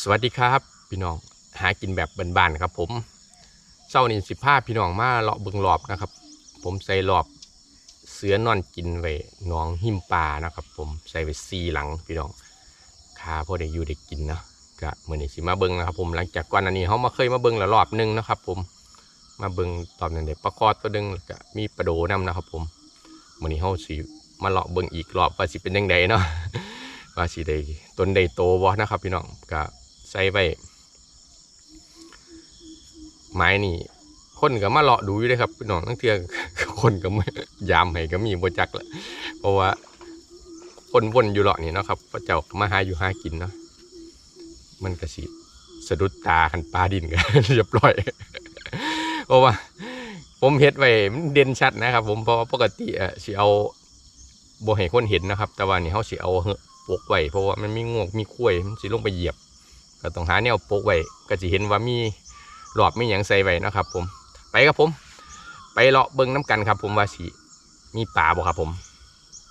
สวัสดีครับ พี่น้องหากินแบบบานๆครับ ผมเช้านี้สิพาพี่น้องมาเลาะเบิงรอบนะครับ ผมใส่รอบเสือนอนกินไว้หนองหิมปลานะครับ ผมใส่ไว้ซีหลังพี่น้องคาพอได้อยู่ได้กินเนาะก็เหมือนสิมาเบิงนะครับผมหลังจากก่อนอันนี้เขามาเคยมาเบิงแล้วรอบหนึงนะครับ ผมมาเบิงตอนนั้นเด็กปลาคอตัวหนึงก็มีปลาโดนํนะครับ ผมเหมือนี้เขาสิมาเลาะเบิงอีกรอบว่าสิเป็นยังไงเนาะว่าสิได้ต้นได้โตบ่นะครับ พี่น้องก็ ส่ไว้ไม้นี่คนก็มาเลาะดูอยู่เลยครับพี่น้องทั้งเทือคนก็ไม่ยามให้ก็มีโบจักละเพราะว่าคนวนอยู่เลาะนี่นะครับพระเจ้ามาหาอยู่หากินเนาะมันก็สิสะดุดตาคันปลาดินกันเรียบร้อยเพราะว่า ผมเฮ็ดไว้มันเด่นชัดนะครับ ผมเพราะว่าปกติอะสิเอาโบให้คนเห็นนะครับ แต่ว่านี่เฮาสิเอาปกไว้เพราะว่ามันมีงวกมีคุ้ยมันสิลงไปเหยียบ ก็ต้องหาแนวปกไว้ก็สิเห็นว่ามีหลอบมีหยังใส่ไว้นะครับผมไปครับผม ไปเลาะเบิ่งน้ำกันครับ ผมว่าสิมีปลาบ่ครับผม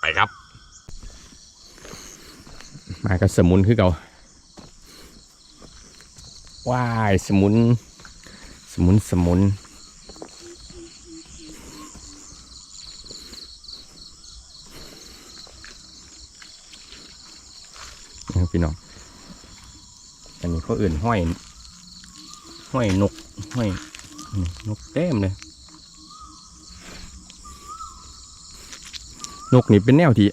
ไปครับ มากับสมุนคือเก่าว้ายสมุน สมุนสมุนพี่น้อง เขาอื่นห้อย ห้อยนก ห้อยนกเต็มเลยนกนี่เป็นแนวที่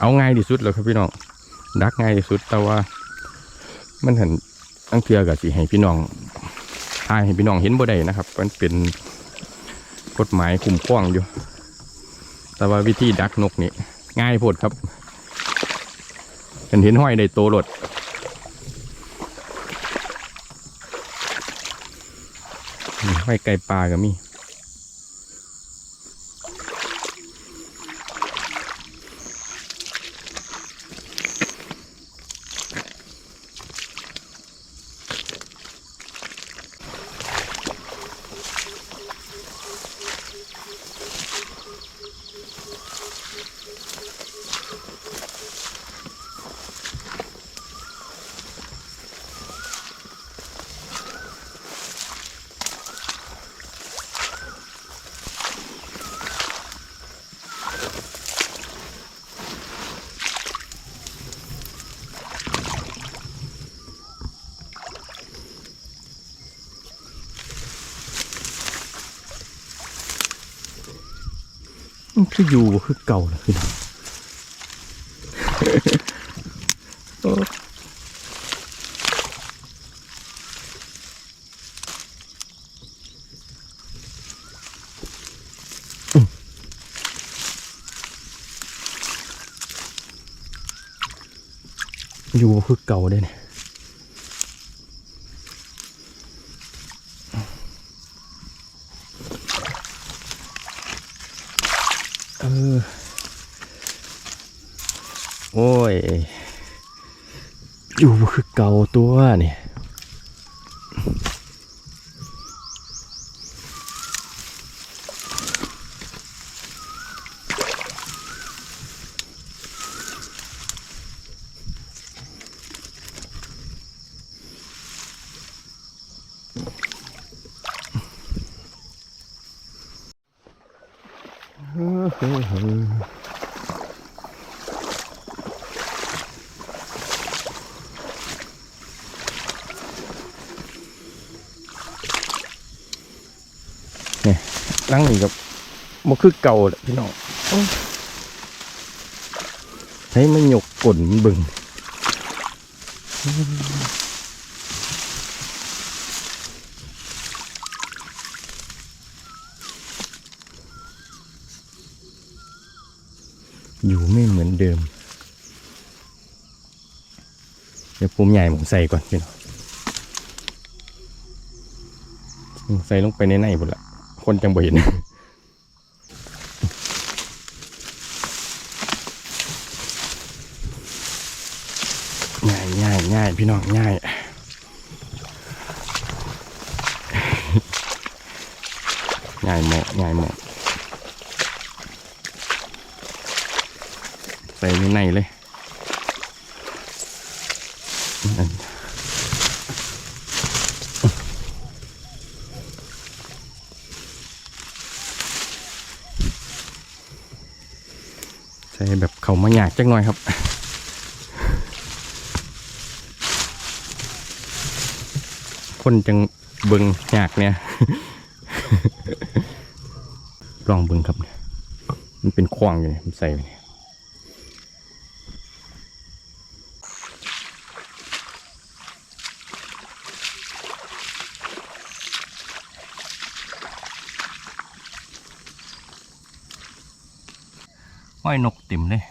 เอาง่ายที่สุดเลยครับพี่น้องดักง่ายที่สุดแต่ว่า มันเห็นตั้งเทือกับสิให้พี่น้องทายให้พี่น้องเห็นบ่ได้นะครับ มันเป็นกฎหมายคุ้มครองอยู่ แต่ว่าวิธีดักนกนี่ง่ายโพดครับเห็นเห็นห้อยในโตรถ ไข่ไก่ปลาก็มี มันคืออยู่คือเก่าเลยพี่น้องอยู่คือเก่าเด้เนี่ย อโอ้ย อยู่คือเก่าตัวเนี่ยเฮ้อเฮ้อเฮ้อหลังนี่กับมันคือเก่าแหละพี่น้องให้มันหยกกลนมันบึง อยู่ไม่เหมือนเดิม เดี๋ยวภูมใหญ่ผมใส่ก่อนพี่น้องใส่ลงไปในในหมดละคนจังบ่เห็นง่ายง่ายง่ายพี่น้องง่ายง่ายหมดง่ายหมดใใไปในเลยใส่แบบเขามาหยากจังหน่อยครับคนจังเบิงหยากเนี่ยลองเบิงครับมันเป็นควางอยู่นผมใส่ ห้อยนกเต็มเลย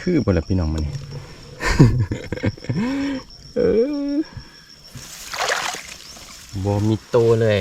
คือบละพี่น้องมันนี่เออบมีโตเลย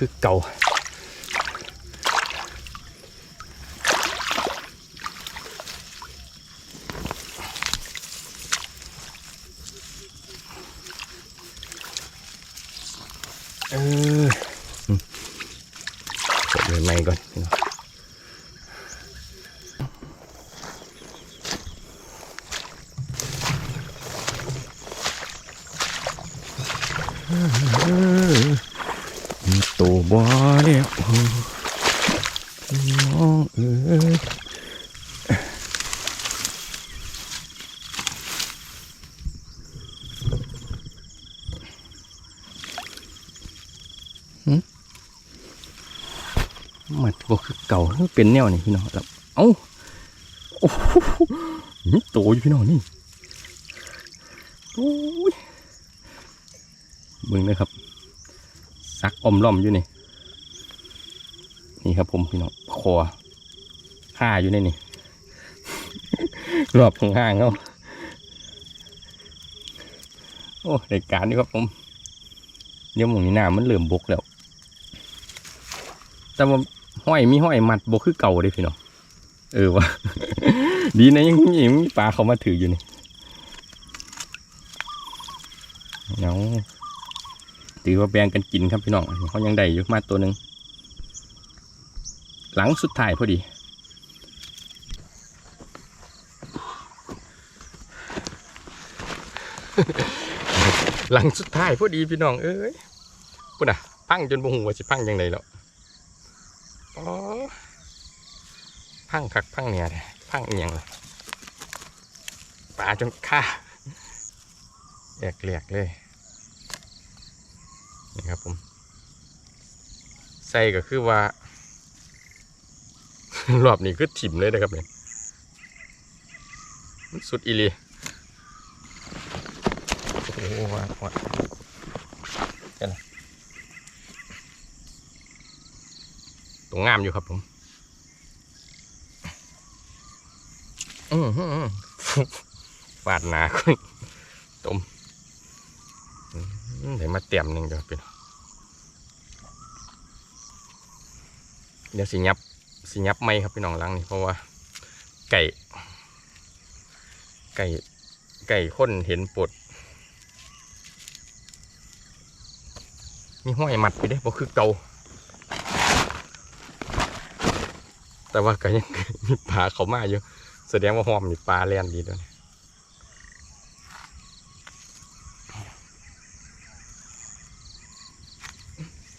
คือเก่า เอออืมกดเลยไม่ก่อนพี่น้องมีตัว บ่เนี่ยโอ้น้องเอ้ยมันก็คือเก่าคือเป็นแนวนี่พี่น้องแล้วเอ้าโอ้โหมีตัวอยู่พี่น้องนี่โอ้ยเบิ่งนะครับ ซักอมล่อมอยู่นี่ นี่ครับผมพี่น้องคอห้าอยู่ในนี่ รอบข้างห้างเขาโอ้รายการนี่ครับผมเดี๋ยวหมูนี่หน้ามันเริ่อมบกแล้ว แต่ว่าห้อยมีห้อยมัดบกคือเก่าเลยพี่น้องเออวะดีนะยังมีมีปลาเขามาถืออยู่นี่เนา ถือว่าแบ่งกันกินครับพี่น้องเขายังได้อยู่มาตัวหนึ่งหลังสุดท้ายพอดีหลังสุดท้ายพอดีพี่น้องเอ้ยพุ่นอะ พังจนบ่หูว่าสิพังยังไงแล้วอ๋อพังคักพังเนี่ยพังเอียงเลยปลาจนฆ่าแหลกแหลกๆเลย นี่ครับผม ใส่ก็คือว่ารอบนี้คือถิ่มเลยนะครับเนี่ยมันสุดอีหลีโอ้โหว่าว่าเห็นไหมตรงงามอยู่ครับผมอือหือฟาดหนาคุณต้มอืม เดี๋ยวมาเตรียมหนึ่งเดี๋ยวเป็นเดี๋ยวสิยับสิยับไม่ครับพี่น้องลังนี่เพราะว่า ไก่ ไก่ไก่ข้นเห็นปวดมีห้อยหมัดไปเด้บ่คือเกาแต่ว่าก็ยังมีปลาเขามาอยู่ แสดงว่าหอมมีปลาแล่นดีด้วย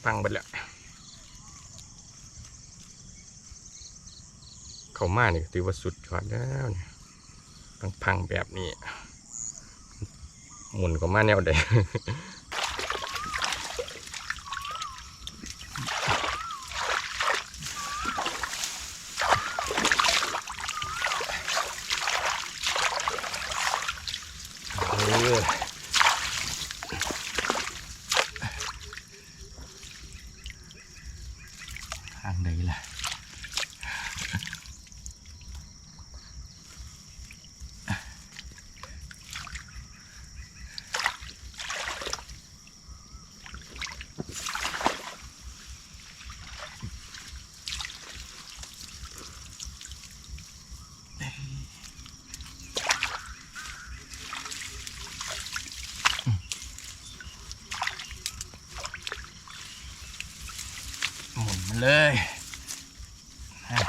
พังไปแล้ว เขามานี่ถือว่าสุดยอดแล้วเนี่ยต้งพังแบบนี้ หมุนก็มาแนวใด ทางใดล่ะ หมุนมันเลยอะ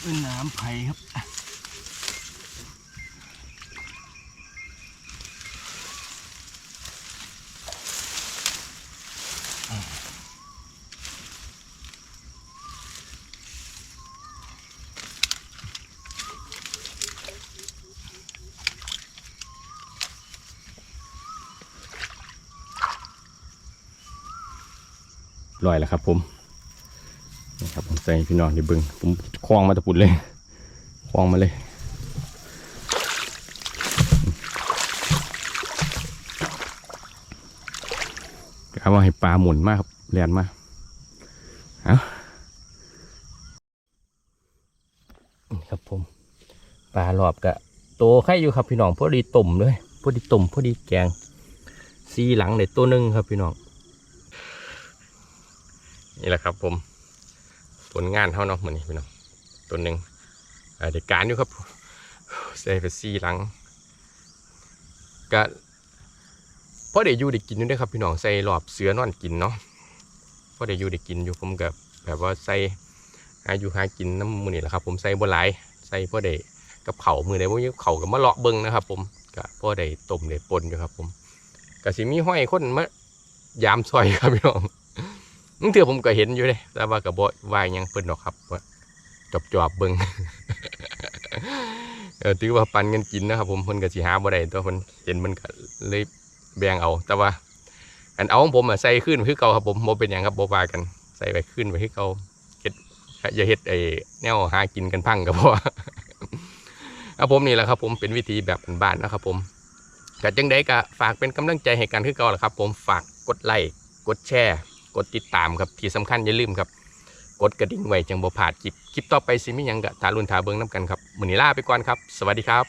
เป็นน้ำไผ่ครับ ลอยแล้วครับผมนี่ครับผมใส่พี่น้องที่เบึงผมคล้องมาตะปุดเลยคล้องมาเลยกะว่าให้ปลาหมุนมากครับแลนมากเอานี่ครับผม ปลาหลอบกะโตไข่อยู่ครับพี่น้องพอดีต้มเลยพอดีต้มพอดีแกงซีหลังในตัวหนึงครับพี่น้อง นี่แหละครับ ผมผลงานเท่าเนาะเหมือนนี้พี่น้องตัวหนึ่งเด็กการอยู่ครับใส่ไปซี่หลังก็พอเดี๋ยวอยู่ได้กินอยู่เด้วยครับพี่น้องใส่หลอบเสือนอนกินเนาะพอเดี๋ยวอยู่ได้กินอยู่ผมกับแบบว่าใส่หาอยู่หากินน้ำมือนี่แหละครับ ผมใส่บหลายใส่พอเดี๋ยวกับเข่ามือใดพวกนี้เข่ากับมะเลาะเบิ้งนะครับ ผมก็พอได้ต้มได้ปนอยู่ครับ ผมก็สิมีห้อยคนมายามซอยครับพี่น้อง นั่นเถื่อผมก็เห็นอยู่เลยแต่ว่ากับบวายหยังเพิ่นดอกครับว่าจอบจอบๆเบิ่งเออถือว่าปันกันกินนะครับ ผมเพิ่นก็สิหาบ่ได้ตัวเพิ่นเห็นมันก็เลยแบ่งเอา แต่ว่า อันเอาของผมอะใส่ขึ้นคือเก่าครับผมบ่เป็นหยังครับบ่ว่ากัน ใส่ไว้ขึ้นไว้คือเก่าเฮ็ดอย่าเฮ็ดไอ้แนวหากินกันพังก็พอครับผมนี่แหละครับ ผมเป็นวิธีแบบบ้านๆนะครับ ผมก็จังไดก็ฝากเป็นกำลังใจให้กันคือเก่าล่ะครับ ผมฝากกดไลค์กดแชร์ กดติดตามครับที่สำคัญอย่าลืมครับ กดกระดิ่งไว้จังบ่ผ่าดคลิปคลิปต่อไปสิมิยังกะทารุนทาเบิงน้ำกันครับมือนี้ลาไปก่อนครับ สวัสดีครับ